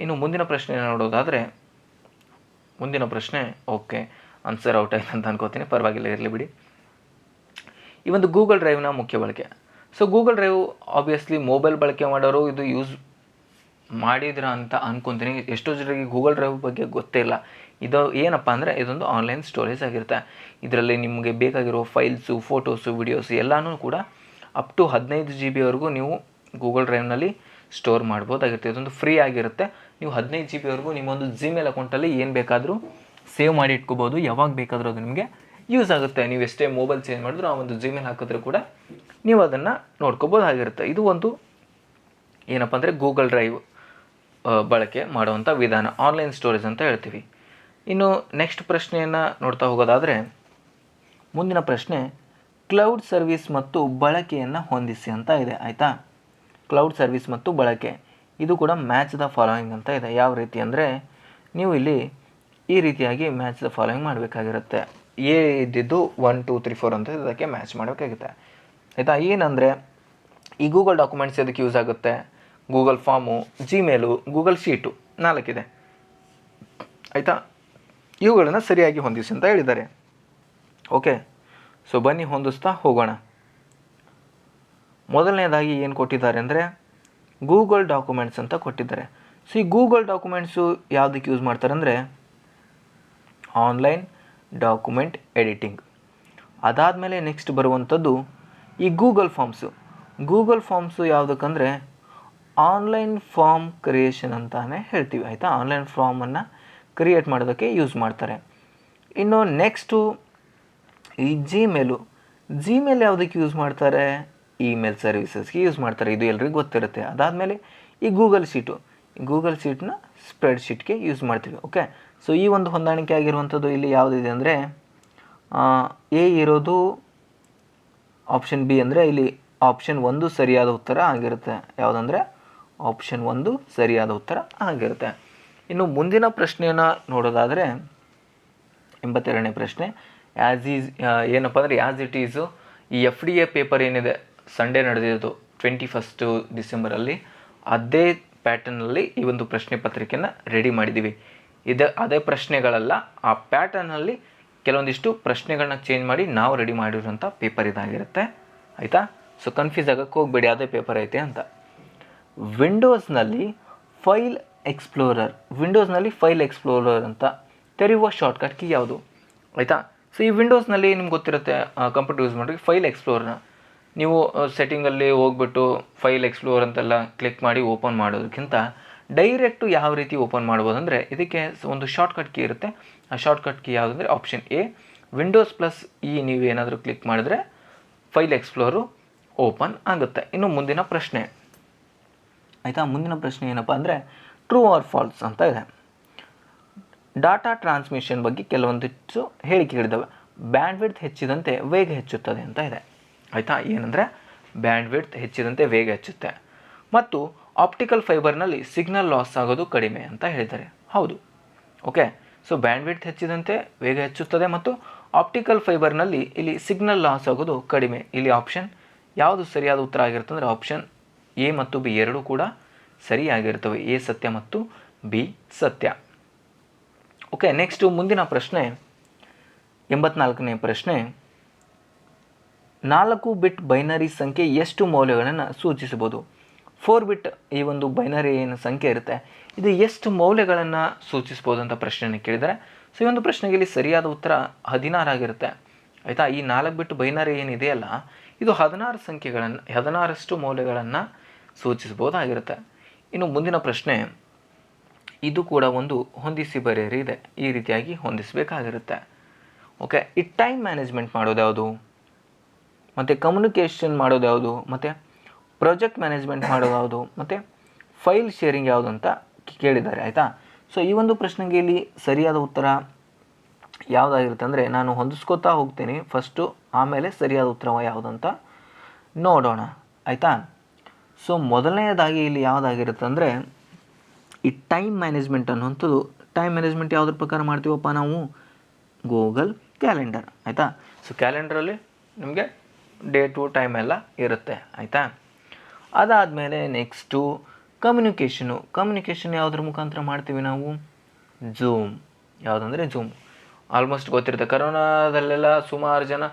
ಇನ್ನು ಮುಂದಿನ ಪ್ರಶ್ನೆ ನೋಡೋದಾದರೆ, ಮುಂದಿನ ಪ್ರಶ್ನೆ ಓಕೆ ಆನ್ಸರ್ ಔಟ್ ಆಯ್ತು ಅಂತ ಅನ್ಕೋತೀನಿ. ಪರವಾಗಿಲ್ಲ, ಇರಲಿ ಬಿಡಿ. ಈ ಒಂದು ಗೂಗಲ್ ಡ್ರೈವ್ನ ಮುಖ್ಯ ಬಳಕೆ. So Google drive obviously mobile ಬಳಕೆ ಮಾಡೋರು ಇದು ಯೂಸ್ ಮಾಡಿದ್ರ ಅಂತ ಅನ್ಕೊತೀನಿ. ಎಷ್ಟೋ ಜನರಿಗೆ ಗೂಗಲ್ ಡ್ರೈವ್ ಬಗ್ಗೆ ಗೊತ್ತೇ ಇಲ್ಲ. ಇದು ಏನಪ್ಪ ಅಂದರೆ, ಇದೊಂದು ಆನ್ಲೈನ್ ಸ್ಟೋರೇಜ್ ಆಗಿರುತ್ತೆ. ಇದರಲ್ಲಿ ನಿಮಗೆ ಬೇಕಾಗಿರೋ ಫೈಲ್ಸು ಫೋಟೋಸು ವಿಡಿಯೋಸು ಎಲ್ಲನೂ ಕೂಡ ಅಪ್ ಟು ಹದಿನೈದು ಜಿ ಬಿವರೆಗೂ ನೀವು ಗೂಗಲ್ ಡ್ರೈವ್ನಲ್ಲಿ ಸ್ಟೋರ್ ಮಾಡ್ಬೋದಾಗಿರುತ್ತೆ. ಇದೊಂದು ಫ್ರೀ ಆಗಿರುತ್ತೆ. ನೀವು ಹದಿನೈದು ಜಿ ಬಿವರೆಗೂ ನಿಮ್ಮೊಂದು ಜಿಮೇಲ್ ಅಕೌಂಟಲ್ಲಿ ಏನು ಬೇಕಾದರೂ ಸೇವ್ ಮಾಡಿ ಇಟ್ಕೋಬೋದು. ಯಾವಾಗ ಬೇಕಾದರೂ ಅದು ನಿಮಗೆ ಯೂಸ್ ಆಗುತ್ತೆ. ನೀವು ಎಷ್ಟೇ ಮೊಬೈಲ್ ಚೇಂಜ್ ಮಾಡಿದ್ರು ಆ ಒಂದು ಜಿಮೇಲ್ ಹಾಕಿದ್ರೂ ಕೂಡ ನೀವು ಅದನ್ನು ನೋಡ್ಕೋಬೋದಾಗಿರುತ್ತೆ ಇದು ಒಂದು ಏನಪ್ಪ ಅಂದರೆ ಗೂಗಲ್ ಡ್ರೈವ್ ಬಳಕೆ ಮಾಡುವಂಥ ವಿಧಾನ. ಆನ್ಲೈನ್ ಸ್ಟೋರೇಜ್ ಅಂತ ಹೇಳ್ತೀವಿ. ಇನ್ನು ನೆಕ್ಸ್ಟ್ ಪ್ರಶ್ನೆಯನ್ನು ನೋಡ್ತಾ ಹೋಗೋದಾದರೆ, ಮುಂದಿನ ಪ್ರಶ್ನೆ ಕ್ಲೌಡ್ ಸರ್ವಿಸ್ ಮತ್ತು ಬಳಕೆಯನ್ನು ಹೊಂದಿಸಿ ಅಂತ ಇದೆ. ಆಯಿತಾ? ಕ್ಲೌಡ್ ಸರ್ವಿಸ್ ಮತ್ತು ಬಳಕೆ. ಇದು ಕೂಡ ಮ್ಯಾಚ್ ದ ಫಾಲೋಯಿಂಗ್ ಅಂತ ಇದೆ. ಯಾವ ರೀತಿ ಅಂದರೆ, ನೀವು ಇಲ್ಲಿ ಈ ರೀತಿಯಾಗಿ ಮ್ಯಾಚ್ ಫಾಲೋಯಿಂಗ್ ಮಾಡಬೇಕಾಗಿರುತ್ತೆ. ಎ ಇದ್ದಿದ್ದು ಒನ್ ಟೂ ತ್ರೀ ಫೋರ್ ಅಂತ ಇದಕ್ಕೆ ಮ್ಯಾಚ್ ಮಾಡಬೇಕಾಗುತ್ತೆ ಆಯಿತಾ? ಏನಂದರೆ, ಈ ಗೂಗಲ್ ಡಾಕ್ಯುಮೆಂಟ್ಸ್ ಅದಕ್ಕೆ ಯೂಸ್ ಆಗುತ್ತೆ? Google form Gmail Google sheet ನಾಲ್ಕಿದೆ. ಆಯಿತಾ? ಇವುಗಳನ್ನು ಸರಿಯಾಗಿ ಹೊಂದಿಸಿ ಅಂತ ಹೇಳಿದ್ದಾರೆ. ಓಕೆ ಸೊ ಬನ್ನಿ ಹೊಂದಿಸ್ತಾ ಹೋಗೋಣ. ಮೊದಲನೇದಾಗಿ ಏನು ಕೊಟ್ಟಿದ್ದಾರೆ ಅಂದರೆ ಗೂಗಲ್ ಡಾಕ್ಯುಮೆಂಟ್ಸ್ ಅಂತ ಕೊಟ್ಟಿದ್ದಾರೆ. ಸೊ ಈ ಗೂಗಲ್ ಡಾಕ್ಯುಮೆಂಟ್ಸು ಯಾವುದಕ್ಕೆ ಯೂಸ್ ಮಾಡ್ತಾರೆ ಅಂದರೆ ಆನ್ಲೈನ್ ಡಾಕ್ಯುಮೆಂಟ್ ಎಡಿಟಿಂಗ್. ಅದಾದಮೇಲೆ ನೆಕ್ಸ್ಟ್ ಬರುವಂಥದ್ದು ಈ ಗೂಗಲ್ ಫಾರ್ಮ್ಸು. ಗೂಗಲ್ ಫಾರ್ಮ್ಸು ಯಾವುದಕ್ಕಂದರೆ ಆನ್ಲೈನ್ ಫಾರ್ಮ್ ಕ್ರಿಯೇಷನ್ ಅಂತಾನೆ ಹೇಳ್ತೀವಿ, ಆಯಿತಾ? ಆನ್ಲೈನ್ ಫಾರ್ಮನ್ನು ಕ್ರಿಯೇಟ್ ಮಾಡೋದಕ್ಕೆ ಯೂಸ್ ಮಾಡ್ತಾರೆ. ಇನ್ನು ನೆಕ್ಸ್ಟು ಈ ಜಿಮೇಲು ಜಿಮೇಲ್ ಯಾವುದಕ್ಕೆ ಯೂಸ್ ಮಾಡ್ತಾರೆ? ಇಮೇಲ್ ಸರ್ವಿಸಸ್ಗೆ ಯೂಸ್ ಮಾಡ್ತಾರೆ, ಇದು ಎಲ್ರಿಗೂ ಗೊತ್ತಿರುತ್ತೆ. ಅದಾದಮೇಲೆ ಈ ಗೂಗಲ್ ಶೀಟು. ಗೂಗಲ್ ಶೀಟ್ನ ಸ್ಪ್ರೆಡ್ ಶೀಟ್ಗೆ ಯೂಸ್ ಮಾಡ್ತೀವಿ, ಓಕೆ? ಸೊ ಈ ಒಂದು ಹೊಂದಾಣಿಕೆ ಆಗಿರುವಂಥದ್ದು ಇಲ್ಲಿ ಯಾವುದಿದೆ ಅಂದರೆ ಎ ಇರೋದು ಆಪ್ಷನ್ ಬಿ ಅಂದರೆ ಇಲ್ಲಿ ಆಪ್ಷನ್ ಒಂದು ಸರಿಯಾದ ಉತ್ತರ ಆಗಿರುತ್ತೆ. ಯಾವುದಂದರೆ ಆಪ್ಷನ್ ಒಂದು ಸರಿಯಾದ ಉತ್ತರ ಆಗಿರುತ್ತೆ. ಇನ್ನು ಮುಂದಿನ ಪ್ರಶ್ನೆಯನ್ನು ನೋಡೋದಾದರೆ, ಎಂಬತ್ತೆರಡನೇ ಪ್ರಶ್ನೆ ಆ್ಯಸ್ ಈಸ್ ಏನಪ್ಪ ಅಂದರೆ ಆ್ಯಸ್ ಇಟ್ ಈಸು ಈ ಎಫ್ ಡಿ ಎ ಪೇಪರ್ ಏನಿದೆ ಸಂಡೇ ನಡೆದಿದ್ದು ಟ್ವೆಂಟಿ ಫಸ್ಟು ಡಿಸೆಂಬರಲ್ಲಿ ಅದೇ ಪ್ಯಾಟರ್ನಲ್ಲಿ ಈ ಒಂದು ಪ್ರಶ್ನೆ ಪತ್ರಿಕೆಯನ್ನು ರೆಡಿ ಮಾಡಿದ್ದೀವಿ ಇದು ಅದೇ ಪ್ರಶ್ನೆಗಳಲ್ಲ. ಆ ಪ್ಯಾಟರ್ನಲ್ಲಿ ಕೆಲವೊಂದಿಷ್ಟು ಪ್ರಶ್ನೆಗಳನ್ನ ಚೇಂಜ್ ಮಾಡಿ ನಾವು ರೆಡಿ ಮಾಡಿರೋಂಥ ಪೇಪರ್ ಇದಾಗಿರುತ್ತೆ. ಆಯಿತಾ? ಸೊ ಕನ್ಫ್ಯೂಸ್ ಆಗೋಕ್ಕೆ ಹೋಗಬೇಡಿ, ಅದೇ ಪೇಪರ್ ಐತೆ ಅಂತ. ವಿಂಡೋಸ್ನಲ್ಲಿ ಫೈಲ್ ಎಕ್ಸ್ಪ್ಲೋರರ್ ವಿಂಡೋಸ್ನಲ್ಲಿ ಫೈಲ್ ಎಕ್ಸ್ಪ್ಲೋರರ್ ಅಂತ ತೆರೆಯುವ ಶಾರ್ಟ್ಕಟ್ ಕೀ ಯಾವುದು? ಆಯಿತಾ? ಸೊ ಈ ವಿಂಡೋಸ್ನಲ್ಲಿ ನಿಮ್ಗೆ ಗೊತ್ತಿರುತ್ತೆ ಕಂಪ್ಯೂಟರ್ ಯೂಸ್ ಮಾಡಿ ಫೈಲ್ ಎಕ್ಸ್ಪ್ಲೋರ್ನ ನೀವು ಸೆಟ್ಟಿಂಗಲ್ಲಿ ಹೋಗ್ಬಿಟ್ಟು ಫೈಲ್ ಎಕ್ಸ್ಪ್ಲೋರ್ ಅಂತೆಲ್ಲ ಕ್ಲಿಕ್ ಮಾಡಿ ಓಪನ್ ಮಾಡೋದಕ್ಕಿಂತ ಡೈರೆಕ್ಟು ಯಾವ ರೀತಿ ಓಪನ್ ಮಾಡ್ಬೋದು ಅಂದರೆ ಇದಕ್ಕೆ ಒಂದು ಶಾರ್ಟ್ಕಟ್ ಕೀ ಇರುತ್ತೆ. ಆ shortcut key ಯಾವುದಂದರೆ option A. Windows plus E ನೀವು ಏನಾದರೂ ಕ್ಲಿಕ್ ಮಾಡಿದ್ರೆ ಫೈಲ್ ಎಕ್ಸ್ಪ್ಲೋರು ಓಪನ್ ಆಗುತ್ತೆ. ಇನ್ನು ಮುಂದಿನ ಪ್ರಶ್ನೆ. ಆಯಿತಾ? ಮುಂದಿನ ಪ್ರಶ್ನೆ ಏನಪ್ಪ ಅಂದರೆ ಟ್ರೂ ಆರ್ ಫಾಲ್ಸ್ ಅಂತ ಇದೆ. ಡಾಟಾ ಟ್ರಾನ್ಸ್ಮಿಷನ್ ಬಗ್ಗೆ ಕೆಲವೊಂದಿಷ್ಟು ಹೇಳಿಕೆಗಳಿದ್ದಾವೆ ಬ್ಯಾಂಡ್ ವಿಡ್ತ್ ಹೆಚ್ಚಿದಂತೆ ವೇಗ ಹೆಚ್ಚುತ್ತದೆ ಅಂತ ಇದೆ. ಆಯಿತಾ? ಏನಂದರೆ ಬ್ಯಾಂಡ್ವಿಡ್ತ್ ಹೆಚ್ಚಿದಂತೆ ವೇಗ ಹೆಚ್ಚುತ್ತೆ. ಮತ್ತು ಆಪ್ಟಿಕಲ್ ಫೈಬರ್ನಲ್ಲಿ ಸಿಗ್ನಲ್ ಲಾಸ್ ಆಗೋದು ಕಡಿಮೆ ಅಂತ ಹೇಳಿದ್ದಾರೆ. ಹೌದು. ಓಕೆ ಸೊ ಬ್ಯಾಂಡ್ವಿಡ್ತ್ ಹೆಚ್ಚಿದಂತೆ ವೇಗ ಹೆಚ್ಚುತ್ತದೆ ಮತ್ತು ಆಪ್ಟಿಕಲ್ ಫೈಬರ್ನಲ್ಲಿ ಇಲ್ಲಿ ಸಿಗ್ನಲ್ ಲಾಸ್ ಆಗೋದು ಕಡಿಮೆ. ಇಲ್ಲಿ ಆಪ್ಷನ್ ಯಾವುದು ಸರಿಯಾದ ಉತ್ತರ ಆಗಿರುತ್ತೆ ಅಂದರೆ ಆಪ್ಷನ್ ಎ ಮತ್ತು ಬಿ ಎರಡೂ ಕೂಡ ಸರಿಯಾಗಿರ್ತವೆ ಎ ಸತ್ಯ ಮತ್ತು ಬಿ ಸತ್ಯ. ಓಕೆ ನೆಕ್ಸ್ಟು ಮುಂದಿನ ಪ್ರಶ್ನೆ, ಎಂಬತ್ನಾಲ್ಕನೇ ಪ್ರಶ್ನೆ. ನಾಲ್ಕು ಬಿಟ್ ಬೈನರಿ ಸಂಖ್ಯೆ ಎಷ್ಟು ಮೌಲ್ಯಗಳನ್ನು ಸೂಚಿಸಬಹುದು? ಫೋರ್ ಬಿಟ್ ಈ ಒಂದು ಬೈನರಿ ಏನು ಸಂಖ್ಯೆ ಇರುತ್ತೆ, ಇದು ಎಷ್ಟು ಮೌಲ್ಯಗಳನ್ನು ಸೂಚಿಸ್ಬೋದು ಅಂತ ಪ್ರಶ್ನೆಯನ್ನು ಕೇಳಿದರೆ, ಸೊ ಈ ಒಂದು ಪ್ರಶ್ನೆಗೆ ಇಲ್ಲಿ ಸರಿಯಾದ ಉತ್ತರ ಹದಿನಾರು ಆಗಿರುತ್ತೆ. ಆಯಿತಾ? ಈ ನಾಲ್ಕು ಬಿಟ್ಟು ಬೈನರಿ ಏನಿದೆಯಲ್ಲ ಇದು ಹದಿನಾರು ಸಂಖ್ಯೆಗಳನ್ನು ಹದಿನಾರಷ್ಟು ಮೌಲ್ಯಗಳನ್ನು ಸೂಚಿಸ್ಬೋದಾಗಿರುತ್ತೆ. ಇನ್ನು ಮುಂದಿನ ಪ್ರಶ್ನೆ, ಇದು ಕೂಡ ಒಂದು ಹೊಂದಿಸಿ ಬರೆಯರಿ ಇದೆ, ಈ ರೀತಿಯಾಗಿ ಹೊಂದಿಸಬೇಕಾಗಿರುತ್ತೆ. ಓಕೆ ಈ ಟೈಮ್ ಮ್ಯಾನೇಜ್ಮೆಂಟ್ ಮಾಡೋದು ಯಾವುದು? ಮತ್ತು ಕಮ್ಯುನಿಕೇಷನ್ ಮಾಡೋದು ಯಾವುದು? ಮತ್ತು ಪ್ರಾಜೆಕ್ಟ್ ಮ್ಯಾನೇಜ್ಮೆಂಟ್ ಮಾಡೋದು ಯಾವುದು? ಮತ್ತು ಫೈಲ್ ಶೇರಿಂಗ್ ಯಾವುದು ಅಂತ ಕೇಳಿದ್ದಾರೆ, ಆಯಿತಾ? ಸೊ ಈ ಒಂದು ಪ್ರಶ್ನೆಗೆ ಇಲ್ಲಿ ಸರಿಯಾದ ಉತ್ತರ ಯಾವುದಾಗಿರುತ್ತೆ ಅಂದರೆ ನಾನು ಹೊಂದಿಸ್ಕೋತಾ ಹೋಗ್ತೀನಿ. ಫಸ್ಟು ಆಮೇಲೆ ಸರಿಯಾದ ಉತ್ತರ ಯಾವುದಂತ ನೋಡೋಣ, ಆಯಿತಾ? ಸೊ ಮೊದಲನೆಯದಾಗಿ ಇಲ್ಲಿ ಯಾವುದಾಗಿರುತ್ತೆ ಅಂದರೆ ಈ ಟೈಮ್ ಮ್ಯಾನೇಜ್ಮೆಂಟ್ ಅನ್ನುವಂಥದ್ದು. ಟೈಮ್ ಮ್ಯಾನೇಜ್ಮೆಂಟ್ ಯಾವುದ್ರ ಪ್ರಕಾರ ಮಾಡ್ತೀವಪ್ಪ ನಾವು? ಗೂಗಲ್ ಕ್ಯಾಲೆಂಡರ್ ಆಯಿತಾ? ಸೊ ಕ್ಯಾಲೆಂಡರಲ್ಲಿ ನಿಮಗೆ ಡೇಟು ಟೈಮ್ ಎಲ್ಲ ಇರುತ್ತೆ, ಆಯಿತಾ? ಅದಾದಮೇಲೆ ನೆಕ್ಸ್ಟು ಕಮ್ಯುನಿಕೇಷನು ಕಮ್ಯುನಿಕೇಷನ್ ಯಾವುದ್ರ ಮುಖಾಂತರ ಮಾಡ್ತೀವಿ ನಾವು? ಝೂಮ್ ಯಾವುದಂದರೆ ಝೂಮ್ ಆಲ್ಮೋಸ್ಟ್ ಗೊತ್ತಿರುತ್ತೆ. ಕರೋನಾದಲ್ಲೆಲ್ಲ ಸುಮಾರು ಜನ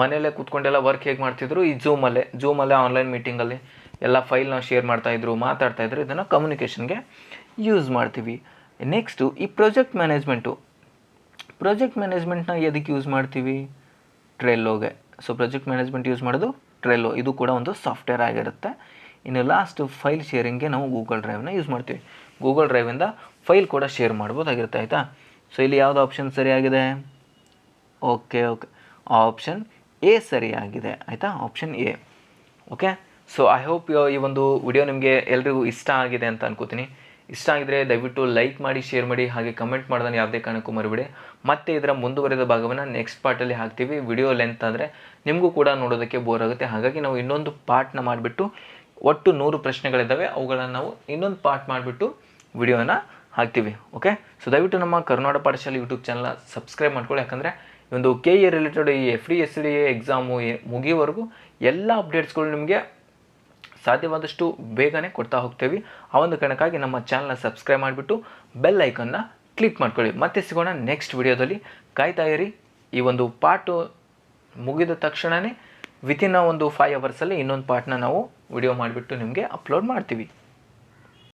ಮನೆಯಲ್ಲೇ ಕೂತ್ಕೊಂಡೆಲ್ಲ ವರ್ಕ್ ಹೇಗೆ ಮಾಡ್ತಿದ್ರು? ಈ ಝೂಮಲ್ಲೇ ಝೂಮಲ್ಲೇ ಆನ್ಲೈನ್ ಮೀಟಿಂಗಲ್ಲಿ ಎಲ್ಲ ಫೈಲ್ನ ಶೇರ್ ಮಾಡ್ತಾಯಿದ್ರು ಮಾತಾಡ್ತಾಯಿದ್ರು ಇದನ್ನು ಕಮ್ಯುನಿಕೇಷನ್ಗೆ ಯೂಸ್ ಮಾಡ್ತೀವಿ. ನೆಕ್ಸ್ಟು ಈ ಪ್ರಾಜೆಕ್ಟ್ ಮ್ಯಾನೇಜ್ಮೆಂಟು ಪ್ರಾಜೆಕ್ಟ್ ಮ್ಯಾನೇಜ್ಮೆಂಟ್ನ ಎದಕ್ಕೆ ಯೂಸ್ ಮಾಡ್ತೀವಿ? ಟ್ರೆಲ್ಲೋಗೆ ಸೊ ಪ್ರಾಜೆಕ್ಟ್ ಮ್ಯಾನೇಜ್ಮೆಂಟ್ ಯೂಸ್ ಮಾಡೋದು ಟ್ರೆಲ್ಲೋ ಇದು ಕೂಡ ಒಂದು ಸಾಫ್ಟ್ವೇರ್ ಆಗಿರುತ್ತೆ. ಇನ್ನು ಲಾಸ್ಟ್ ಫೈಲ್ ಶೇರಿಂಗ್ಗೆ ನಾವು ಗೂಗಲ್ ಡ್ರೈವ್ನ ಯೂಸ್ ಮಾಡ್ತೀವಿ. ಗೂಗಲ್ ಡ್ರೈವಿಂದ ಫೈಲ್ ಕೂಡ ಶೇರ್ ಮಾಡ್ಬೋದಾಗಿರುತ್ತೆ, ಆಯಿತಾ? ಸೊ ಇಲ್ಲಿ ಯಾವುದು ಆಪ್ಷನ್ ಸರಿಯಾಗಿದೆ? ಓಕೆ ಓಕೆ ಆಪ್ಷನ್ ಎ ಸರಿಯಾಗಿದೆ, ಆಯಿತಾ? Option A okay so I hope ಈ ಒಂದು ವಿಡಿಯೋ ನಿಮಗೆ ಎಲ್ರಿಗೂ ಇಷ್ಟ ಆಗಿದೆ ಅಂತ ಅನ್ಕೋತೀನಿ. ಇಷ್ಟ ಆಗಿದ್ರೆ ದಯವಿಟ್ಟು ಲೈಕ್ ಮಾಡಿ ಶೇರ್ ಮಾಡಿ, ಹಾಗೆ ಕಮೆಂಟ್ ಮಾಡೋದನ್ನು ಯಾವುದೇ ಕಾರಣಕ್ಕೂ ಮರಿಬಿಡಿ. ಮತ್ತೆ ಇದರ ಮುಂದುವರೆದ ಭಾಗವನ್ನು ನೆಕ್ಸ್ಟ್ ಪಾರ್ಟಲ್ಲಿ ಹಾಕ್ತೀವಿ. ವಿಡಿಯೋ ಲೆಂತ್ ಆದರೆ ನಿಮಗೂ ಕೂಡ ನೋಡೋದಕ್ಕೆ ಬೋರ್ ಆಗುತ್ತೆ. ಹಾಗಾಗಿ ನಾವು ಇನ್ನೊಂದು ಪಾರ್ಟ್ನ ಮಾಡಿಬಿಟ್ಟು ಒಟ್ಟು ನೂರು ಪ್ರಶ್ನೆಗಳಿದ್ದಾವೆ. ಅವುಗಳನ್ನು ನಾವು ಇನ್ನೊಂದು ಪಾರ್ಟ್ ಮಾಡಿಬಿಟ್ಟು ವಿಡಿಯೋನ ಹಾಕ್ತೀವಿ. ಓಕೆ ಸೊ ದಯವಿಟ್ಟು ನಮ್ಮ ಕರ್ನಾಟಕ ಪಾಠಶಾಲೆ ಯೂಟ್ಯೂಬ್ ಚಾನಲ್ನ ಸಬ್ಸ್ಕ್ರೈಬ್ ಮಾಡ್ಕೊಳ್ಳಿ. ಯಾಕಂದರೆ ಒಂದು ಕೆ ಎ ರಿಲೇಟೆಡ್ ಈ F D S D A exam ಮುಗಿಯೋವರೆಗೂ ಎಲ್ಲ ಅಪ್ಡೇಟ್ಸ್ಗಳು ನಿಮಗೆ ಸಾಧ್ಯವಾದಷ್ಟು ಬೇಗನೆ ಕೊಡ್ತಾ ಹೋಗ್ತೇವೆ. ಆ ಒಂದು ಕಾರಣಕ್ಕಾಗಿ ನಮ್ಮ ಚಾನಲ್ನ ಸಬ್ಸ್ಕ್ರೈಬ್ ಮಾಡಿಬಿಟ್ಟು ಬೆಲ್ ಐಕನ್ನ ಕ್ಲಿಕ್ ಮಾಡ್ಕೊಳ್ಳಿ. ಮತ್ತೆ ಸಿಗೋಣ ನೆಕ್ಸ್ಟ್ ವಿಡಿಯೋದಲ್ಲಿ. ಕಾಯ್ತಾ ಇರಿ. ಈ ಒಂದು ಪಾರ್ಟು ಮುಗಿದ ತಕ್ಷಣವೇ ವಿತಿನ್ ಒಂದು ಫೈವ್ ಅವರ್ಸಲ್ಲಿ ಇನ್ನೊಂದು ಪಾರ್ಟ್ನ ನಾವು ವಿಡಿಯೋ ಮಾಡಿಬಿಟ್ಟು ನಿಮಗೆ ಅಪ್ಲೋಡ್ ಮಾಡ್ತೀವಿ.